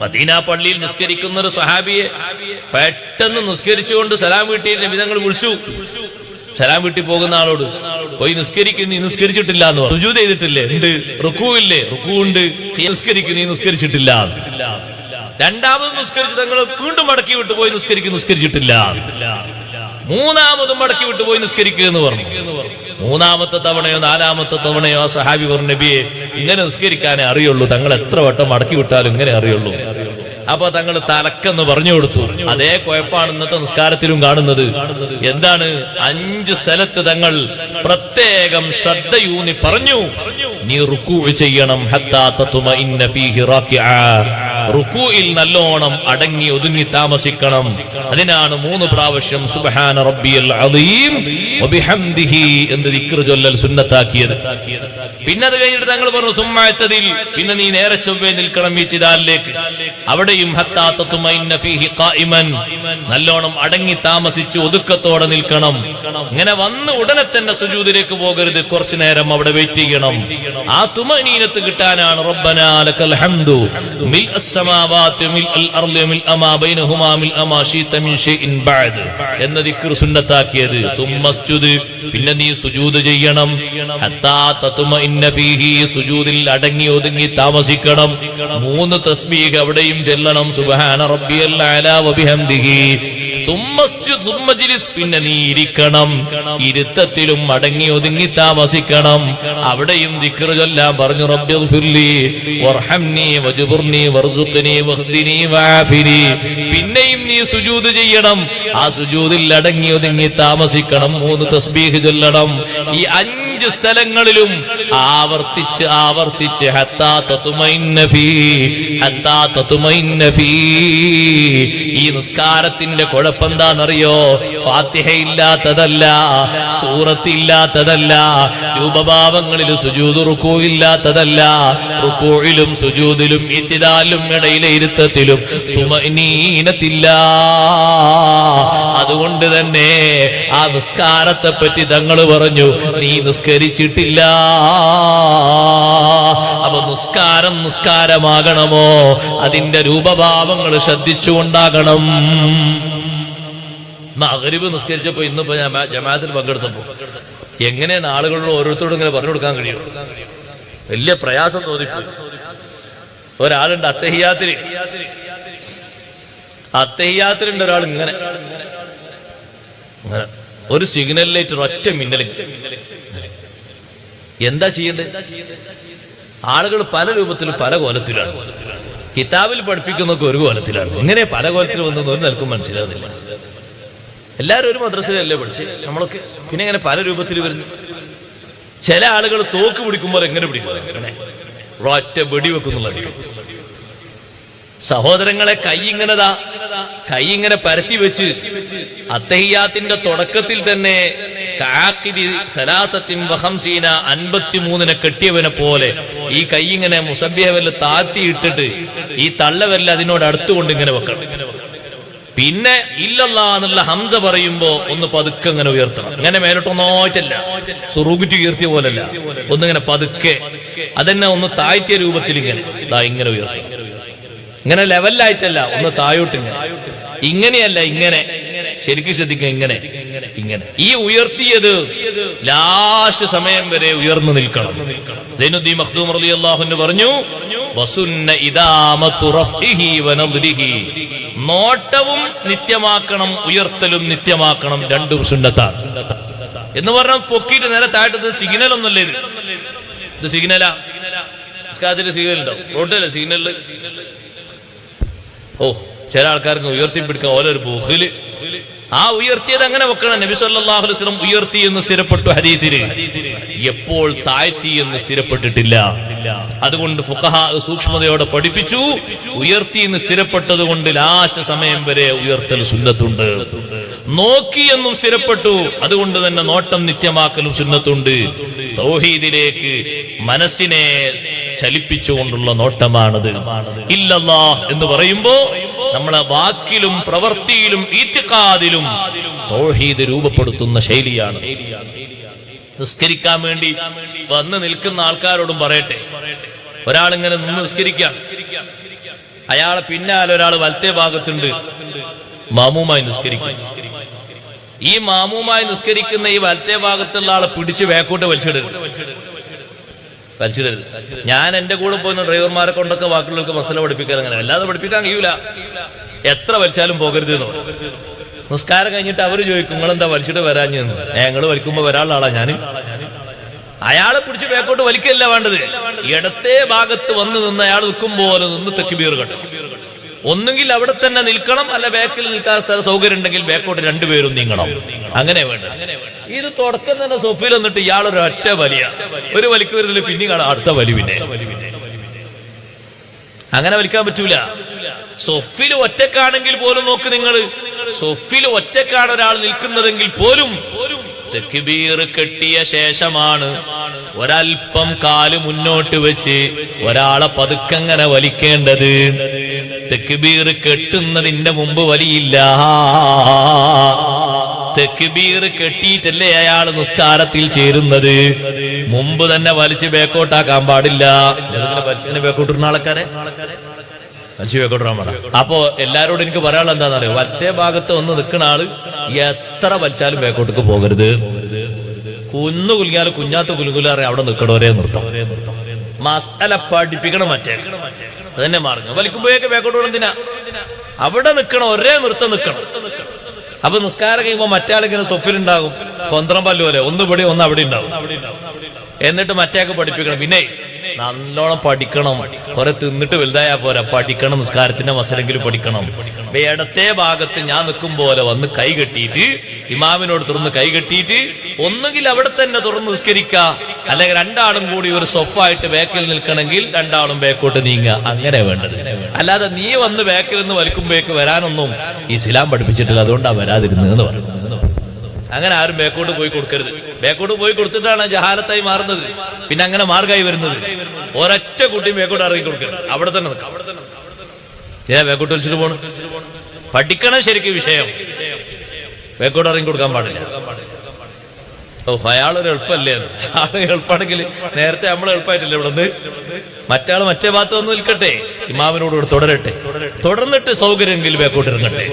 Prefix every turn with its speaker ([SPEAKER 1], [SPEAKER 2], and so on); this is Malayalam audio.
[SPEAKER 1] മദീന പള്ളിയിൽ നിസ്കരിക്കുന്ന ഒരു സഹാബിയെ പെട്ടെന്ന് നിസ്കരിച്ചുകൊണ്ട് സലാം വീട്ടി നബിതങ്ങൾ വിളിച്ചു. സലാം വീട്ടിൽ പോകുന്ന ആളോട് പോയി നിസ്കരിക്കും നീ നിസ്കരിച്ചിട്ടില്ല എന്ന് പറഞ്ഞു. ചെയ്തിട്ടില്ലേ? ഉണ്ട്. റുക്കു ഇല്ലേ? റുക്കു ഉണ്ട്. നിസ്കരിക്കും നീ നിസ്കരിച്ചിട്ടില്ല. രണ്ടാമത് നിസ്കരിച്ചു തങ്ങൾ വീണ്ടും മടക്കി വിട്ടു പോയി നിസ്കരിക്കും നിസ്കരിച്ചിട്ടില്ല. മൂന്നാമതും മടക്കി വിട്ടു പോയി നിസ്കരിക്കുക എന്ന് പറഞ്ഞു. മൂന്നാമത്തെ തവണയോ നാലാമത്തെ തവണയോ സഹാബി പറഞ്ഞു നബിയെ ഇങ്ങനെ നിസ്കരിക്കാനേ അറിയുള്ളൂ. തങ്ങൾ എത്ര വട്ടം മടക്കി വിട്ടാലും ഇങ്ങനെ അറിയുള്ളൂ. അപ്പൊ തങ്ങൾ തലക്കെന്ന് പറഞ്ഞു കൊടുത്തു. അതേ കുഴപ്പമാണ് ഇന്നത്തെ നിസ്കാരത്തിലും കാണുന്നത്. എന്താണ്? അഞ്ച് സ്ഥലത്ത് തങ്ങൾ പ്രത്യേകം ശ്രദ്ധയൂന്നി പറഞ്ഞു. നീ റുക്കൂ ചെയ്യണം. ഹത്താ തത്മഇന്ന ഫീഹി റാക്കിഅ. റുക്കൂയിൽ നല്ലോണം അടങ്ങി ഒതുങ്ങി താമസിക്കണം. അതിനാണ് മൂന്ന് പ്രാവശ്യം സുബഹാന റബ്ബിയൽ അലീം വബിഹംദിഹി എന്ന് ദിക്ർ ചൊല്ലൽ സുന്നത്താക്കിയത്. പിന്നെ അത് കഴിഞ്ഞിട്ട് തങ്ങൾ പറഞ്ഞു സുമ്മായത്തതിൽ പിന്നെ നീ നേരെ ചൊവ്വേ നിൽക്കണം ഈ തിദാലിലേക്ക് അവിടെയും ഖായിമൻ നല്ലോണം അടങ്ങി താമസിച്ച് ഒതുക്കത്തോടെ നിൽക്കണം. ഇങ്ങനെ വന്ന് ഉടനെ തന്നെ സുജൂദിലേക്ക് പോകരുത്. കുറച്ചു നേരം അവിടെ വെയിറ്റ് ചെയ്യണം. ആ തുമനീനത്ത് കിട്ടാനാണ് റബ്ബനാ ലക്കൽ ഹംദു മിൽ എന്ന പിന്നെ നീ സുജൂദ് ചെയ്യണം. അടങ്ങി ഒതുങ്ങി താമസിക്കണം. മൂന്ന് തസ്ബീഹ് അവിടെയും ചെല്ലണം. സുബ്ഹാന റബ്ബിയൽ അലാ വബിഹംദിഹി. പിന്നെ നീ ഇരിക്കണം. ഇരുത്തത്തിലും അടങ്ങി ഒതുങ്ങി താമസിക്കണം. അവിടെയും ദിക്ർ ചൊല്ലാൻ പറഞ്ഞു റബ്ബിഗ്ഫിർലി വർഹംനി വജ്ബുർനി പിന്നെയും നീ സുജൂത് ചെയ്യണം. ആ സുജൂതിൽ അടങ്ങി ഒതുങ്ങി താമസിക്കണം. മൂന്ന് തസ്ബീഹ് ചൊല്ലണം. ഈ അഞ്ച് സ്ഥലങ്ങളിലും ആവർത്തിച്ച് ആവർത്തിച്ച് ഈ നിസ്കാരത്തിന്റെ കുഴപ്പം എന്താണെന്നറിയോ? സൂറത്തില്ലാത്തതല്ല രൂപഭാവങ്ങളിൽ സുജൂത് റുക്കൂ ഇല്ലാത്തതല്ല സുജൂതിലും ഇത്തിദാലും ഇടയിലെ ഇരുത്തത്തിലും തുമനീനത്തില്ല അതുകൊണ്ട് തന്നെ ആ നിസ്കാരത്തെ പറ്റി തങ്ങൾ പറഞ്ഞു നീ നിസ്കരിച്ചിട്ടില്ല അപ്പൊ നിസ്കാരം നിസ്കാരമാകണമോ? അതിന്റെ രൂപഭാവങ്ങൾ ശ്രദ്ധിച്ചുകൊണ്ടാകണം. മകരിബ് നിസ്കരിച്ചപ്പോ ഇന്നിപ്പോ ഞാൻ ജമാഅത്തിൽ പങ്കെടുത്തപ്പോ എങ്ങനെയാണ് ആളുകളോട് ഓരോരുത്തരോടും ഇങ്ങനെ പറഞ്ഞു കൊടുക്കാൻ കഴിയും? വലിയ പ്രയാസം തോന്നിപ്പോയി. ഒരാളുണ്ട് അത്തഹിയാത്തിന് അത്തഹിയാത്തിലുണ്ട് ഒരാൾ ഇങ്ങനെ. ഒരു സിഗ്നൽ ലൈറ്റ് ഒറ്റ മിന്നൽ എന്താ ചെയ്യേണ്ടത് ആളുകൾ പല രൂപത്തിലും പല കോലത്തിലാണ്. കിതാബിൽ പഠിപ്പിക്കുന്നൊക്കെ ഒരു കോലത്തിലാണ്. ഇങ്ങനെ പല കോലത്തിൽ വന്നൊന്നും ഒരു നിൽക്കും മനസ്സിലാകുന്നില്ല. എല്ലാവരും ഒരു മദ്രസയിലല്ലേ പഠിച്ച്? നമ്മളൊക്കെ പിന്നെ ഇങ്ങനെ പല രൂപത്തിൽ വരുന്നു. ചില ആളുകൾ തോക്ക് പിടിക്കുമ്പോൾ എങ്ങനെ ഇങ്ങനെ ഒറ്റ വെടി വെക്കുന്നുള്ള സഹോദരങ്ങളെ കൈ ഇങ്ങനെതാ കൈ ഇങ്ങനെ പരത്തി വെച്ച് അത്തഹിയാത്തിന്റെ തുടക്കത്തിൽ തന്നെ അൻപത്തിമൂന്നിനെ കെട്ടിയവനെ പോലെ ഈ കൈ ഇങ്ങനെ മുസബ്യവല്ല താത്തി ഇട്ടിട്ട് ഈ തള്ളവല്ല അതിനോട് അടുത്തുകൊണ്ട് ഇങ്ങനെ വെക്കണം. പിന്നെ ഇല്ലല്ല എന്നുള്ള ഹംസ പറയുമ്പോ ഒന്ന് പതുക്കെ ഇങ്ങനെ ഉയർത്തണം. ഇങ്ങനെ മേലോട്ടൊന്നോറ്റല്ല സുറൂപിറ്റ് ഉയർത്തിയ പോലല്ല. ഒന്നിങ്ങനെ പതുക്കെ. അതെന്നെ ഒന്ന് താഴ്ത്തിയ രൂപത്തിൽ ഇങ്ങനെ. ഇങ്ങനെ ഉയർത്തണം. ഇങ്ങനെ ലെവലായിട്ടല്ല ഒന്ന് താഴോട്ട് ഇങ്ങനെ ഇങ്ങനെയല്ല ഇങ്ങനെ ശരിക്കും ശ്രദ്ധിക്കുക ഇങ്ങനെ. ഇങ്ങനെ. ഈ ഉയർത്തിയത് ലാസ്റ്റ് സമയം വരെ ഉയർന്നു നിൽക്കണം. സൈനുദ്ദീൻ മഖ്ദൂം റളിയല്ലാഹു അൻഹു പറഞ്ഞു നോട്ടവും നിത്യമാക്കണം ഉയർത്തലും നിത്യമാക്കണം രണ്ടും സുന്നത്താണ്. എന്ന് പറഞ്ഞാൽ പൊക്കിയിട്ട് നേരെ താഴ്ത്തത് സിഗ്നൽ ഒന്നല്ലേ ഇത്. ഇത് സിഗ്നലാ. നിസ്കാരത്തിന്റെ സിഗ്നൽ ഉണ്ടോ റോഡിലല്ലേ സിഗ്നലിൽ ഓ ചില ആൾക്കാർക്ക് ഉയർത്തിപ്പിടിക്കാൻ ഓരോ ഒരു ആ ഉയർത്തിയത് അങ്ങനെ വെക്കണം. നബി സല്ലല്ലാഹു അലൈഹി വസല്ലം ഉയർത്തി എന്ന് സ്ഥിരപ്പെട്ടു ഹദീസിൽ. എപ്പോൾ താഴ്ത്തി എന്ന് സ്ഥിരപ്പെട്ടിട്ടില്ല. അതുകൊണ്ട് ഫുഖഹ സൂക്ഷ്മതയോടെ പഠിപ്പിച്ചു. ഉയർത്തി എന്ന് സ്ഥിരപ്പെട്ടത് കൊണ്ട് ലാസ്റ്റ് സമയം വരെ ഉയർത്തൽ സുന്നത്തുണ്ട്. നോക്കി എന്നും സ്ഥിരപ്പെട്ടു. അതുകൊണ്ട് തന്നെ നോട്ടം നിത്യമാക്കലും സുന്നത്തുണ്ട്. തൗഹീദിലേക്ക് മനസ്സിനെ ചലിപ്പിച്ചുകൊണ്ടുള്ള നോട്ടമാണത്. ഇല്ലല്ലാ എന്ന് പറയുമ്പോ നമ്മളെ വാക്കിലും പ്രവൃത്തിയിലും ഈത്തിക്കാതിലും തൗഹീദ് രൂപപ്പെടുത്തുന്ന ശൈലിയാണ്. നിസ്കരിക്കാൻ വേണ്ടി വന്ന് നിൽക്കുന്ന ആൾക്കാരോടും പറയട്ടെ. ഒരാളിങ്ങനെ നിന്ന് നിസ്കരിക്കാം. അയാളെ പിന്നാലെ ഒരാൾ വലത്തെ ഭാഗത്തുണ്ട്. മാമുമായി നിസ്കരിക്കും. ഈ മാമുമായി നിസ്കരിക്കുന്ന ഈ വലത്തെ ഭാഗത്തുള്ള ആളെ പിടിച്ച് വേക്കോട്ട് വലിച്ചിടരുത്. വലിച്ചിടരുത് ഞാൻ എന്റെ കൂടെ പോകുന്ന ഡ്രൈവർമാരെ കൊണ്ടൊക്കെ ബാക്കിയുള്ളവർക്ക് മസല പഠിപ്പിക്കാൻ അങ്ങനെ അല്ലാതെ പഠിപ്പിക്കാൻ കഴിയൂല. എത്ര വലിച്ചാലും പോകരുത് എന്ന് നിസ്കാരം കഴിഞ്ഞിട്ട് അവർ ചോദിക്കും നിങ്ങൾ എന്താ വലിച്ചിട്ട് വരാഞ്ഞു ഞങ്ങൾ വലിക്കുമ്പോ വരാനുള്ള ഞാൻ അയാളെ പിടിച്ച് ബാക്കോട്ട് വലിക്കല്ല വേണ്ടത്. ഇടത്തെ ഭാഗത്ത് വന്ന് നിന്ന് അയാൾ നിൽക്കും പോലെ നിന്ന് തെക്കുബീർ കണ്ടു ഒന്നുകിൽ അവിടെ തന്നെ നിൽക്കണം അല്ല ബാക്കിൽ നിൽക്കാൻ സ്ഥല സൗകര്യം ഉണ്ടെങ്കിൽ ബാക്കോട്ട് രണ്ടുപേരും നീങ്ങണം. അങ്ങനെ വേണ്ട ഇത് തുടക്കം തന്നെ സൊഫിൽ വന്നിട്ട് ഒരു ഒറ്റ വലിയ. ഒരു വലിക്ക് വരുന്നില്ല പിന്നെ കാണാം അടുത്ത വലി പിന്നെ. അങ്ങനെ വലിക്കാൻ പറ്റൂല. സൊഫിൽ ഒറ്റക്കാണെങ്കിൽ പോലും നോക്ക് നിങ്ങൾ സൊഫിൽ ഒറ്റക്കാണ് ഒരാൾ നിൽക്കുന്നതെങ്കിൽ പോലും കെട്ടിയ ശേഷമാണ് ഒരൽപ്പം കാൽ മുന്നോട്ട് വെച്ച് ഒരാളെ പതുക്കങ്ങനെ വലിക്കേണ്ടത്? തെക്കുബീർ കെട്ടുന്നതിന്റെ മുമ്പ് വലിയില്ല. തെക്കുബീർ കെട്ടിയിട്ടല്ലേ അയാൾ നിസ്കാരത്തിൽ ചേരുന്നത്? മുമ്പ് തന്നെ വലിച്ച് ബേക്കോട്ടാക്കാൻ പാടില്ല. വലിച്ചു ബേക്കോട്ടിരുന്ന ആൾക്കാരെ? അപ്പോ എല്ലാരോടും എനിക്ക് പറയാനുള്ള എന്താണെന്നറിയോ? വലത്തെ ഭാഗത്ത് ഒന്ന് നിൽക്കുന്ന ആൾ എത്ര വലിച്ചാലും ബേക്കോട്ടേക്ക് പോകരുത്. കുന്നു കുലുങ്ങിയാലും കുഞ്ഞാത്ത കുലുകുലാറെ അവിടെ നിൽക്കണവരെ നിർത്തം. മസല പഠിപ്പിക്കണം മറ്റേ. അതന്നെ മാർഗം. വലിക്കുമ്പോഴേക്ക് ബാക്കോട്ട് എന്തിനാ? അവിടെ നിൽക്കണം ഒരേ നൃത്തം നിൽക്കണം അപ്പൊ നിസ്കാരം കഴിയുമ്പോ മറ്റാളിങ്ങനെ സൊഫിലുണ്ടാകും കൊന്ത്രം പല്ലു പോലെ ഒന്ന് ഇവിടെ ഒന്ന് അവിടെ ഉണ്ടാവും എന്നിട്ട് മറ്റേക്ക് പഠിപ്പിക്കണം. പിന്നെ നല്ലോണം പഠിക്കണം. കുറെ തിന്നിട്ട് വലുതായാ പോരാ. പഠിക്കണം നിസ്കാരത്തിന്റെ മസലെങ്കിലും പഠിക്കണം. ഇടത്തെ ഭാഗത്ത് ഞാൻ നിൽക്കും പോലെ വന്ന് കൈ കെട്ടിയിട്ട് ഇമാമിനോട് തുറന്ന് കൈ കെട്ടിയിട്ട് ഒന്നുകിൽ അവിടെ തന്നെ തുറന്ന് നിസ്കരിക്ക. അല്ലെങ്കിൽ രണ്ടാളും കൂടി ഒരു സൊഫായിട്ട് ബാക്കിൽ നിൽക്കണമെങ്കിൽ രണ്ടാളും ബാക്കോട്ട് നീങ്ങുക. അങ്ങനെ വേണ്ടത്. അല്ലാതെ നീ വന്ന് ബാക്കിൽ നിന്ന് വലിക്കുമ്പോഴേക്ക് വരാനൊന്നും ഇസ്ലാം പഠിപ്പിച്ചിട്ടില്ല. അതുകൊണ്ടാണ് വരാതിരുന്നതെന്ന് പറഞ്ഞു അങ്ങനെ ആരും ബേക്കോട്ട് പോയി കൊടുക്കരുത്. ബേക്കോട്ട് പോയി കൊടുത്തിട്ടാണ് ജഹാലത്തായി മാറുന്നത്. പിന്നെ അങ്ങനെ മാർഗമായി വരുന്നത്. ഒരൊറ്റ കുട്ടിയും ബേക്കോട്ട് ഇറങ്ങി കൊടുക്കരുത്. അവിടെ തന്നെ ഞാൻ ബേക്കോട്ട് വലിച്ചിട്ട് പോണ്? പഠിക്കണം ശരിക്കും വിഷയം. ബേക്കോട്ട് ഇറങ്ങി കൊടുക്കാൻ പാടില്ല. ഓ അയാളൊരു എളുപ്പമല്ലേ ആൾ എളുപ്പമാണെങ്കിൽ നേരത്തെ നമ്മൾ എളുപ്പമായിട്ടില്ല ഇവിടെ മറ്റാൾ മറ്റേ ഭാഗത്ത് വന്ന് നിൽക്കട്ടെ. ഇമാമിനോട് തുടരട്ടെ. തുടർന്നിട്ട് സൗകര്യമെങ്കിൽ ബേക്കോട്ട് ഇറങ്ങട്ടെ.